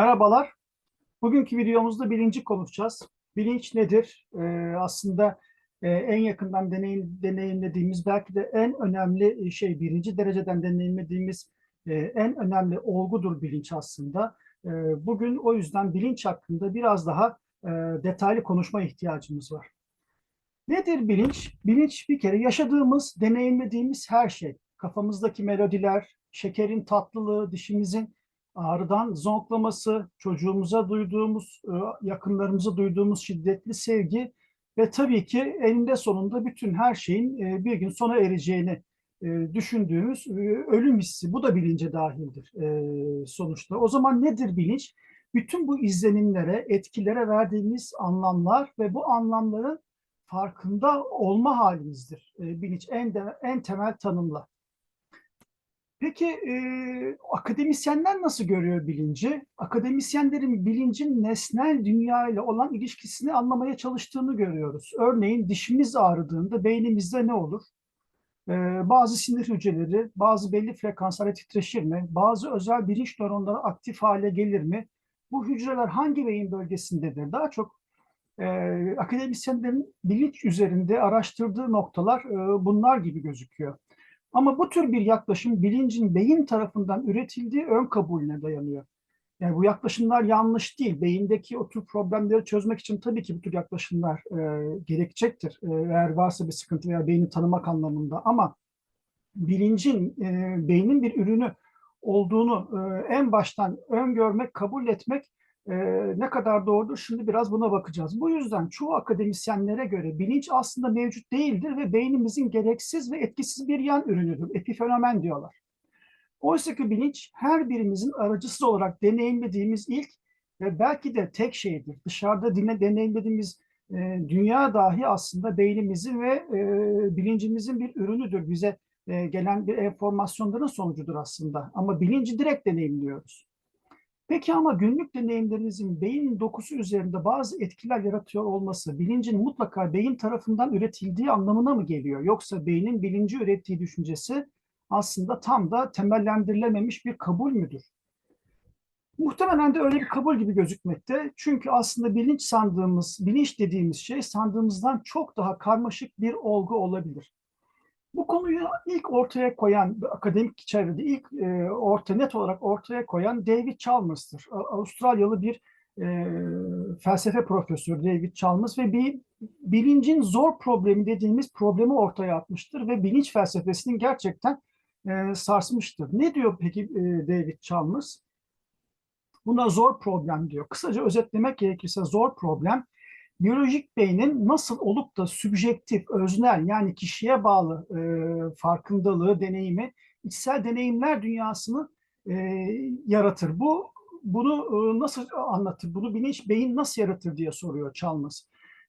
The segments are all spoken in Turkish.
Merhabalar. Bugünkü videomuzda bilinci konuşacağız. Bilinç nedir? Ee, aslında e, en yakından deneyim, deneyimlediğimiz, belki de en önemli şey, birinci dereceden deneyimlediğimiz e, en önemli olgudur bilinç aslında. E, bugün o yüzden bilinç hakkında biraz daha e, detaylı konuşma ihtiyacımız var. Nedir bilinç? Bilinç bir kere yaşadığımız, deneyimlediğimiz her şey. Kafamızdaki melodiler, şekerin tatlılığı, dişimizin ağrıdan zonklaması, çocuğumuza duyduğumuz, e, yakınlarımıza duyduğumuz şiddetli sevgi ve tabii ki eninde sonunda bütün her şeyin e, bir gün sona ereceğini e, düşündüğümüz ölüm hissi. Bu da bilince dahildir sonuçta. O zaman nedir bilinç? Bütün bu izlenimlere, etkilere verdiğimiz anlamlar ve bu anlamların farkında olma halimizdir. Bilinç en, de, en temel tanımla. Peki e, akademisyenler nasıl görüyor bilinci? Akademisyenlerin bilincin nesnel dünya ile olan ilişkisini anlamaya çalıştığını görüyoruz. Örneğin dişimiz ağrıdığında beynimizde ne olur? E, bazı sinir hücreleri, bazı belli frekanslara titreşir mi? Bazı özel bilinç nöronları aktif hale gelir mi? Bu hücreler hangi beyin bölgesindedir? Daha çok e, akademisyenlerin bilinç üzerinde araştırdığı noktalar e, bunlar gibi gözüküyor. Ama bu tür bir yaklaşım bilincin beyin tarafından üretildiği ön kabulüne dayanıyor. Yani bu yaklaşımlar yanlış değil. Beyindeki o tür problemleri çözmek için tabii ki bu tür yaklaşımlar e, gerekecektir. E, eğer varsa bir sıkıntı veya beyni tanımak anlamında. Ama bilincin, e, beynin bir ürünü olduğunu e, en baştan öngörmek, kabul etmek e, ne kadar doğrudur şimdi biraz buna bakacağız. Bu yüzden çoğu akademisyenlere göre bilinç aslında mevcut değildir ve beynimizin gereksiz ve etkisiz bir yan ürünüdür. Epifenomen diyorlar. Oysa ki bilinç her birimizin aracısız olarak deneyimlediğimiz ilk ve belki de tek şeydir. Dışarıda dinle deneyimlediğimiz e, dünya dahi aslında beynimizin ve e, bilincimizin bir ürünüdür. Bize e, gelen bir enformasyonların sonucudur aslında. Ama bilinci direkt deneyimliyoruz. Peki ama günlük deneyimlerinizin beynin dokusu üzerinde bazı etkiler yaratıyor olması bilincin mutlaka beyin tarafından üretildiği anlamına mı geliyor? Yoksa beynin bilinci ürettiği düşüncesi aslında tam da temellendirilememiş bir kabul müdür? Muhtemelen de öyle bir kabul gibi gözükmekte. Çünkü aslında bilinç sandığımız, bilinç dediğimiz şey sandığımızdan çok daha karmaşık bir olgu olabilir. Bu konuyu ilk ortaya koyan, akademik çevrede ilk e, orta net olarak ortaya koyan David Chalmers'tır. Avustralyalı bir e, felsefe profesörü David Chalmers ve bir bilincin zor problemi dediğimiz problemi ortaya atmıştır ve bilinç felsefesinin gerçekten e, sarsmıştır. Ne diyor peki e, David Chalmers? Buna zor problem diyor. Kısaca özetlemek gerekirse zor problem biyolojik beynin nasıl olup da sübjektif, öznel yani kişiye bağlı e, farkındalığı, deneyimi, içsel deneyimler dünyasını e, yaratır. Bu bunu e, nasıl anlatır? Bunu bilinç beyin nasıl yaratır diye soruyor Chalmers.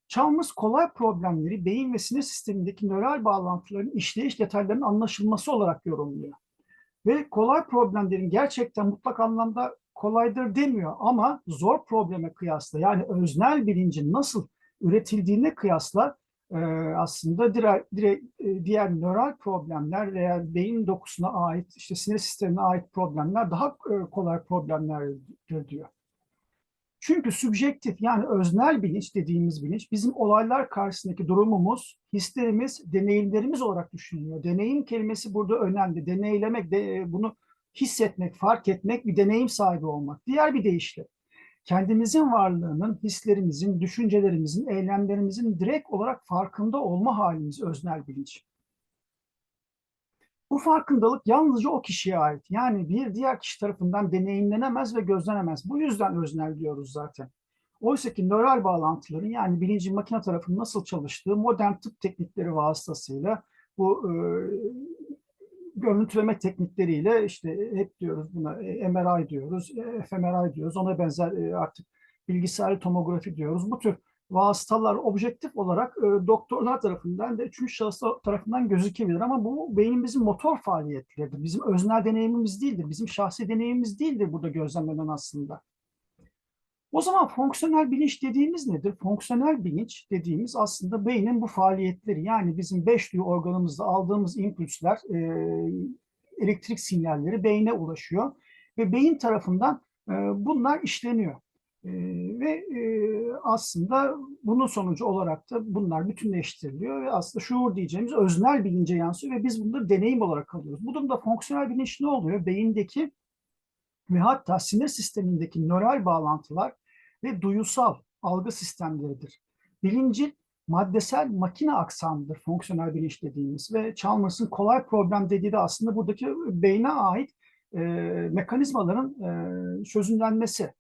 Chalmers kolay problemleri beyin ve sinir sistemindeki nöral bağlantıların işleyiş detaylarının anlaşılması olarak yorumluyor. Ve kolay problemlerin gerçekten mutlak anlamda kolaydır demiyor ama zor probleme kıyasla yani öznel bilincin nasıl üretildiğine kıyasla e, aslında dire, dire, e, diğer nöral problemler veya beyin dokusuna ait, işte sinir sistemine ait problemler daha e, kolay problemlerdir diyor. Çünkü sübjektif yani öznel bilinç dediğimiz bilinç bizim olaylar karşısındaki durumumuz, hislerimiz, deneyimlerimiz olarak düşünülüyor. Deneyim kelimesi burada önemli. Deneylemek, de, bunu hissetmek, fark etmek, bir deneyim sahibi olmak. Diğer bir deyişle kendimizin varlığının, hislerimizin, düşüncelerimizin, eylemlerimizin direkt olarak farkında olma halimiz öznel bilinç. Bu farkındalık yalnızca o kişiye ait. Yani bir diğer kişi tarafından deneyimlenemez ve gözlenemez. Bu yüzden öznel diyoruz zaten. Oysa ki nöral bağlantıların yani bilincin makine tarafının nasıl çalıştığı modern tıp teknikleri vasıtasıyla bu görüntüleme teknikleriyle işte hep diyoruz buna e, MRI diyoruz, e, fMRI diyoruz, ona benzer e, artık bilgisayar tomografi diyoruz. Bu tür vasıtalar objektif olarak doktorlar tarafından da üçüncü şahıs tarafından gözükebilir ama bu beynimizin motor faaliyetleridir. Bizim öznel deneyimimiz değildir, bizim şahsi deneyimimiz değildir burada gözlemlenen aslında. O zaman fonksiyonel bilinç dediğimiz nedir? Fonksiyonel bilinç dediğimiz aslında beynin bu faaliyetleri yani bizim beş duyu organımızda aldığımız impulsler, e, elektrik sinyalleri beyne ulaşıyor ve beyin tarafından E, bunlar işleniyor. E, ve e, aslında bunun sonucu olarak da bunlar bütünleştiriliyor ve aslında şuur diyeceğimiz öznel bilince yansıyor ve biz bunları deneyim olarak alıyoruz. Bu durumda fonksiyonel bilinç ne oluyor? Beyindeki ve hatta sinir sistemindeki nöral bağlantılar ve duyusal algı sistemleridir. Bilincin maddesel makine aksamıdır fonksiyonel bilinç dediğimiz ve Chalmers'ın kolay problem dediği de aslında buradaki beyne ait e, mekanizmaların e, çözümlenmesi.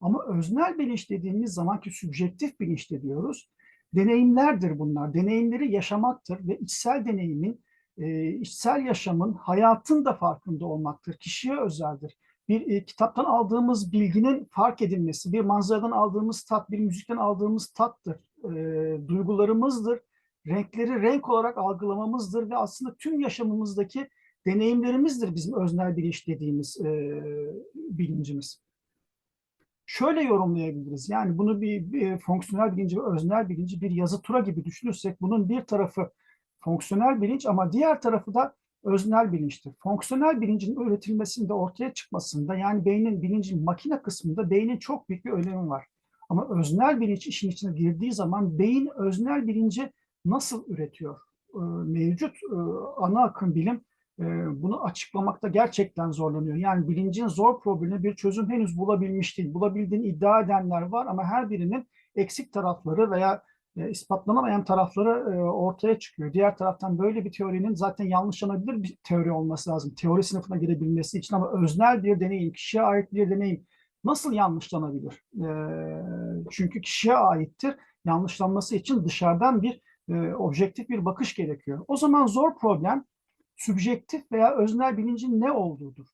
Ama öznel bilinç dediğimiz zaman ki sübjektif bilinç de diyoruz. Deneyimlerdir bunlar. Deneyimleri yaşamaktır ve içsel deneyimin, e, içsel yaşamın, hayatın da farkında olmaktır. Kişiye özeldir bir e, kitaptan aldığımız bilginin fark edilmesi, bir manzaradan aldığımız tat, bir müzikten aldığımız tattır, e, duygularımızdır, renkleri renk olarak algılamamızdır ve aslında tüm yaşamımızdaki deneyimlerimizdir bizim öznel bilinç dediğimiz e, bilincimiz. Şöyle yorumlayabiliriz, yani bunu bir, bir fonksiyonel bilinci ve öznel bilinci bir yazı tura gibi düşünürsek bunun bir tarafı fonksiyonel bilinç ama diğer tarafı da öznel bilinçtir. Fonksiyonel bilincin üretilmesinde, ortaya çıkmasında yani beynin bilincin makine kısmında beynin çok büyük bir önemi var. Ama öznel bilinç işin içine girdiği zaman beyin öznel bilinci nasıl üretiyor? Ee, mevcut e, ana akım bilim e, bunu açıklamakta gerçekten zorlanıyor. Yani bilincin zor problemine bir çözüm henüz bulabilmiş değil. Bulabildiğini iddia edenler var ama her birinin eksik tarafları veya e, ispatlanamayan tarafları e, ortaya çıkıyor. Diğer taraftan böyle bir teorinin zaten yanlışlanabilir bir teori olması lazım. Teori sınıfına girebilmesi için ama öznel bir deneyim, kişiye ait bir deneyim nasıl yanlışlanabilir? E, çünkü kişiye aittir. Yanlışlanması için dışarıdan bir e, objektif bir bakış gerekiyor. O zaman zor problem sübjektif veya öznel bilincin ne olduğudur.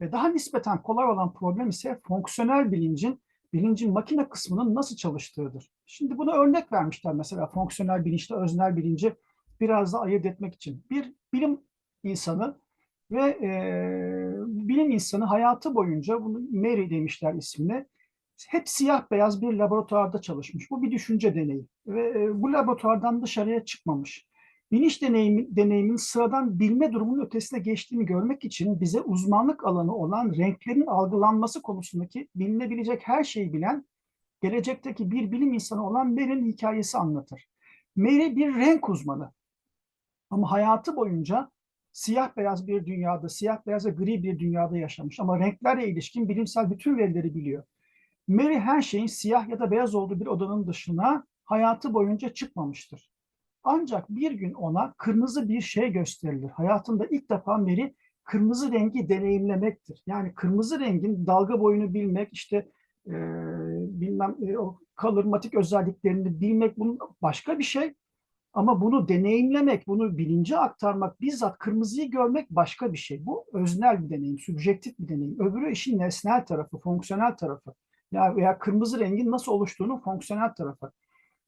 Ve daha nispeten kolay olan problem ise fonksiyonel bilincin bilincin makine kısmının nasıl çalıştığıdır. Şimdi buna örnek vermişler mesela fonksiyonel bilinçle öznel bilinci biraz da ayırt etmek için. Bir bilim insanı ve e, bilim insanı hayatı boyunca bunu Mary demişler ismine hep siyah beyaz bir laboratuvarda çalışmış. Bu bir düşünce deneyi ve e, bu laboratuvardan dışarıya çıkmamış. Bilinç deneyimi, deneyimin sıradan bilme durumunun ötesine geçtiğini görmek için bize uzmanlık alanı olan renklerin algılanması konusundaki bilinebilecek her şeyi bilen, gelecekteki bir bilim insanı olan Mary'nin hikayesi anlatır. Mary bir renk uzmanı ama hayatı boyunca siyah beyaz bir dünyada, siyah beyaz ve gri bir dünyada yaşamış ama renklerle ilişkin bilimsel bütün verileri biliyor. Mary her şeyin siyah ya da beyaz olduğu bir odanın dışına hayatı boyunca çıkmamıştır. Ancak bir gün ona kırmızı bir şey gösterilir. Hayatında ilk defa Mary kırmızı rengi deneyimlemektir. Yani kırmızı rengin dalga boyunu bilmek, işte e, bilmem e, o kalırmatik özelliklerini bilmek bunun başka bir şey. Ama bunu deneyimlemek, bunu bilince aktarmak, bizzat kırmızıyı görmek başka bir şey. Bu öznel bir deneyim, subjektif bir deneyim. Öbürü işin nesnel tarafı, fonksiyonel tarafı. Ya veya kırmızı rengin nasıl oluştuğunu fonksiyonel tarafı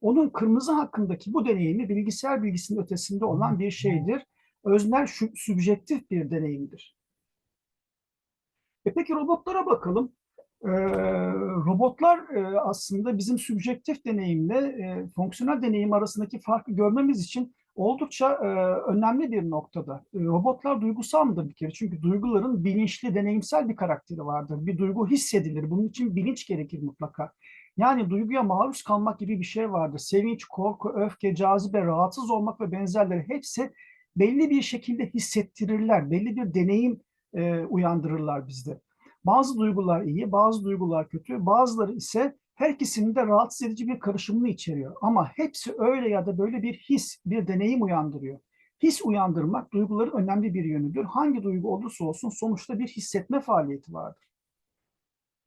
onun kırmızı hakkındaki bu deneyimi bilgisayar bilgisinin ötesinde olan bir şeydir. Öznel, sübjektif bir deneyimdir. E peki robotlara bakalım. Ee, robotlar e, aslında bizim sübjektif deneyimle e, fonksiyonel deneyim arasındaki farkı görmemiz için oldukça e, önemli bir noktada. E, robotlar duygusal mıdır bir kere? Çünkü duyguların bilinçli, deneyimsel bir karakteri vardır. Bir duygu hissedilir. Bunun için bilinç gerekir mutlaka. Yani duyguya maruz kalmak gibi bir şey vardır. Sevinç, korku, öfke, cazibe, rahatsız olmak ve benzerleri hepsi belli bir şekilde hissettirirler. Belli bir deneyim e, uyandırırlar bizde. Bazı duygular iyi, bazı duygular kötü, bazıları ise her ikisinin de rahatsız edici bir karışımını içeriyor. Ama hepsi öyle ya da böyle bir his, bir deneyim uyandırıyor. His uyandırmak duyguların önemli bir yönüdür. Hangi duygu olursa olsun sonuçta bir hissetme faaliyeti vardır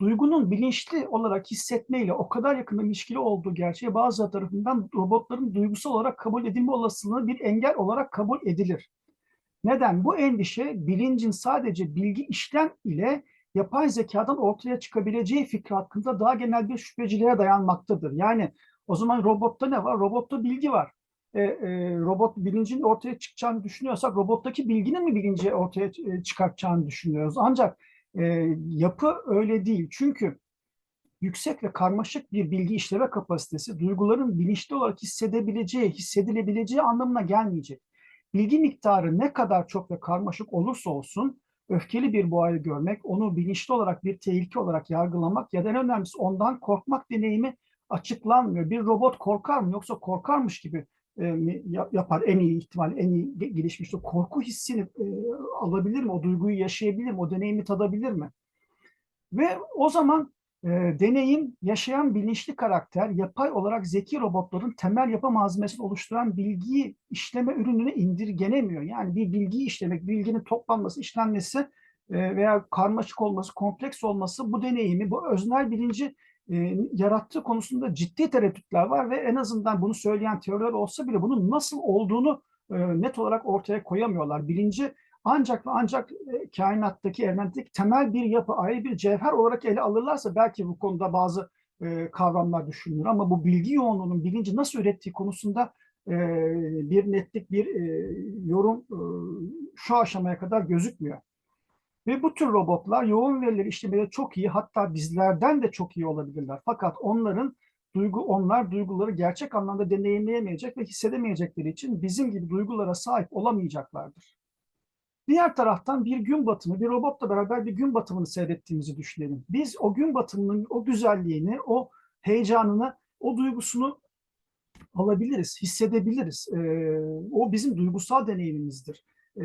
duygunun bilinçli olarak hissetmeyle o kadar yakın ilişkili olduğu gerçeği bazı tarafından robotların duygusal olarak kabul edilme olasılığı bir engel olarak kabul edilir. Neden? Bu endişe bilincin sadece bilgi işlem ile yapay zekadan ortaya çıkabileceği fikri hakkında daha genel bir şüpheciliğe dayanmaktadır. Yani o zaman robotta ne var? Robotta bilgi var. E, e, robot bilincin ortaya çıkacağını düşünüyorsak robottaki bilginin mi bilinci ortaya e, çıkartacağını düşünüyoruz. Ancak e, yapı öyle değil. Çünkü yüksek ve karmaşık bir bilgi işleme kapasitesi duyguların bilinçli olarak hissedebileceği, hissedilebileceği anlamına gelmeyecek. Bilgi miktarı ne kadar çok ve karmaşık olursa olsun öfkeli bir boğayı görmek, onu bilinçli olarak bir tehlike olarak yargılamak ya da en önemlisi ondan korkmak deneyimi açıklanmıyor. Bir robot korkar mı yoksa korkarmış gibi yapar en iyi ihtimal, en iyi gelişmiş. Korku hissini e, alabilir mi? O duyguyu yaşayabilir mi? O deneyimi tadabilir mi? Ve o zaman e, deneyim yaşayan bilinçli karakter, yapay olarak zeki robotların temel yapı malzemesini oluşturan bilgiyi işleme ürününe indirgenemiyor. Yani bir bilgiyi işlemek, bilginin toplanması, işlenmesi e, veya karmaşık olması, kompleks olması bu deneyimi, bu öznel bilinci e, yarattığı konusunda ciddi tereddütler var ve en azından bunu söyleyen teoriler olsa bile bunun nasıl olduğunu e, net olarak ortaya koyamıyorlar. Bilinci ancak ve ancak e, kainattaki, evrentteki temel bir yapı, ayrı bir cevher olarak ele alırlarsa belki bu konuda bazı e, kavramlar düşünülür. Ama bu bilgi yoğunluğunun bilinci nasıl ürettiği konusunda e, bir netlik, bir e, yorum e, şu aşamaya kadar gözükmüyor. Ve bu tür robotlar yoğun verileri işlemede çok iyi, hatta bizlerden de çok iyi olabilirler. Fakat onların duygu onlar duyguları gerçek anlamda deneyimleyemeyecek ve hissedemeyecekleri için bizim gibi duygulara sahip olamayacaklardır. Diğer taraftan bir gün batımı, bir robotla beraber bir gün batımını seyrettiğimizi düşünelim. Biz o gün batımının o güzelliğini, o heyecanını, o duygusunu alabiliriz, hissedebiliriz. Ee, o bizim duygusal deneyimimizdir. Ee,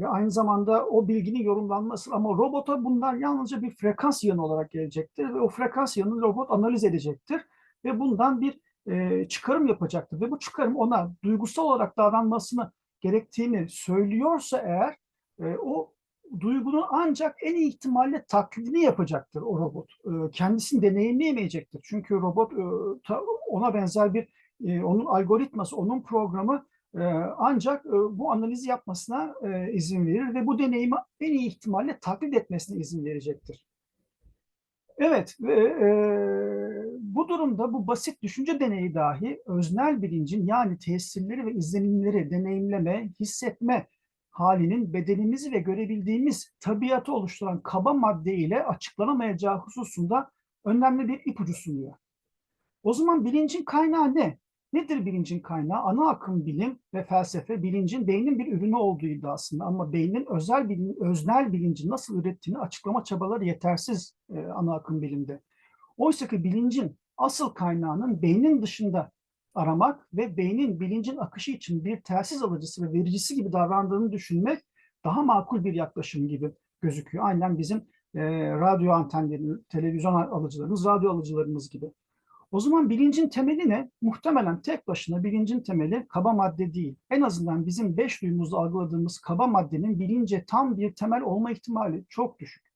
ve aynı zamanda o bilginin yorumlanması ama robota bunlar yalnızca bir frekans yanı olarak gelecektir ve o frekans yanını robot analiz edecektir ve bundan bir e, çıkarım yapacaktır ve bu çıkarım ona duygusal olarak davranmasını gerektiğini söylüyorsa eğer e, o duygunun ancak en iyi ihtimalle taklidini yapacaktır o robot. E, kendisini deneyimleyemeyecektir. Çünkü robot e, ta, ona benzer bir e, onun algoritması, onun programı e, ancak e, bu analizi yapmasına e, izin verir ve bu deneyimi en iyi ihtimalle taklit etmesine izin verecektir. Evet, ve e, bu durumda bu basit düşünce deneyi dahi öznel bilincin yani tesirleri ve izlenimleri deneyimleme, hissetme halinin bedenimizi ve görebildiğimiz tabiatı oluşturan kaba madde ile açıklanamayacağı hususunda önemli bir ipucu sunuyor. O zaman bilincin kaynağı ne? Nedir bilincin kaynağı? Ana akım bilim ve felsefe bilincin beynin bir ürünü olduğu iddiasında ama beynin özel bilin, öznel bilinci nasıl ürettiğini açıklama çabaları yetersiz e, ana akım bilimde. Oysa ki bilincin asıl kaynağının beynin dışında aramak ve beynin bilincin akışı için bir telsiz alıcısı ve vericisi gibi davrandığını düşünmek daha makul bir yaklaşım gibi gözüküyor. Aynen bizim e, radyo antenlerimiz, televizyon alıcılarımız, radyo alıcılarımız gibi. O zaman bilincin temeli ne? Muhtemelen tek başına bilincin temeli kaba madde değil. En azından bizim beş duyumuzda algıladığımız kaba maddenin bilince tam bir temel olma ihtimali çok düşük.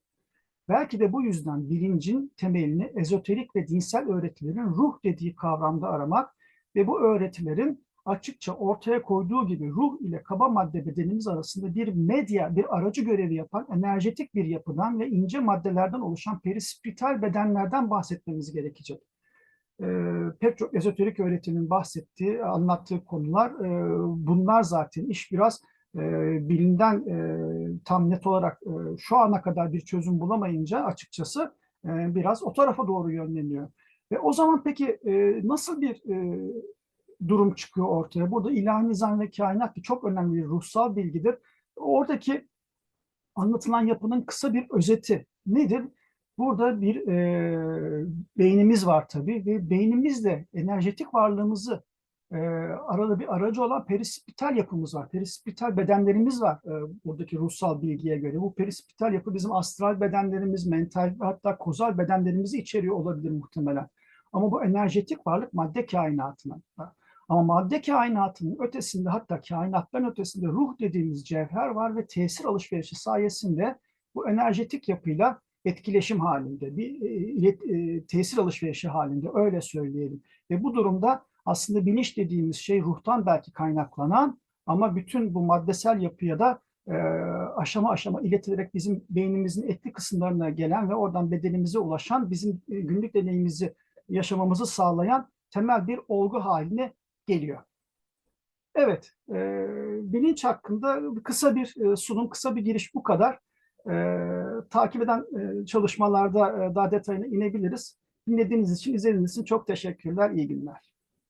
Belki de bu yüzden bilincin temelini ezoterik ve dinsel öğretilerin ruh dediği kavramda aramak ve bu öğretilerin açıkça ortaya koyduğu gibi ruh ile kaba madde bedenimiz arasında bir medya, bir aracı görevi yapan enerjetik bir yapıdan ve ince maddelerden oluşan perispital bedenlerden bahsetmemiz gerekecek. Ee, pek çok ezoterik öğretimin bahsettiği, anlattığı konular e, bunlar zaten. iş biraz e, bilimden e, tam net olarak e, şu ana kadar bir çözüm bulamayınca açıkçası e, biraz o tarafa doğru yönleniyor. Ve o zaman peki e, nasıl bir e, durum çıkıyor ortaya? Burada ilahi nizam ve kainat ki çok önemli bir ruhsal bilgidir. Oradaki anlatılan yapının kısa bir özeti nedir? Burada bir e, beynimiz var tabii ve beynimizle enerjetik varlığımızı e, arada bir aracı olan perispital yapımız var. Perispital bedenlerimiz var e, buradaki ruhsal bilgiye göre. Bu perispital yapı bizim astral bedenlerimiz, mental hatta kozal bedenlerimizi içeriyor olabilir muhtemelen. Ama bu enerjetik varlık madde kainatına. Ama madde kainatının ötesinde hatta kainattan ötesinde ruh dediğimiz cevher var ve tesir alışverişi sayesinde bu enerjetik yapıyla etkileşim halinde, bir e, e, tesir alışverişi halinde öyle söyleyelim. Ve bu durumda aslında bilinç dediğimiz şey ruhtan belki kaynaklanan ama bütün bu maddesel yapıya da e, aşama aşama iletilerek bizim beynimizin etli kısımlarına gelen ve oradan bedenimize ulaşan bizim e, günlük deneyimimizi yaşamamızı sağlayan temel bir olgu haline geliyor. Evet, e, bilinç hakkında kısa bir e, sunum, kısa bir giriş bu kadar. E, takip eden e, çalışmalarda e, daha detayına inebiliriz. Dinlediğiniz için, izlediğiniz için çok teşekkürler, iyi günler.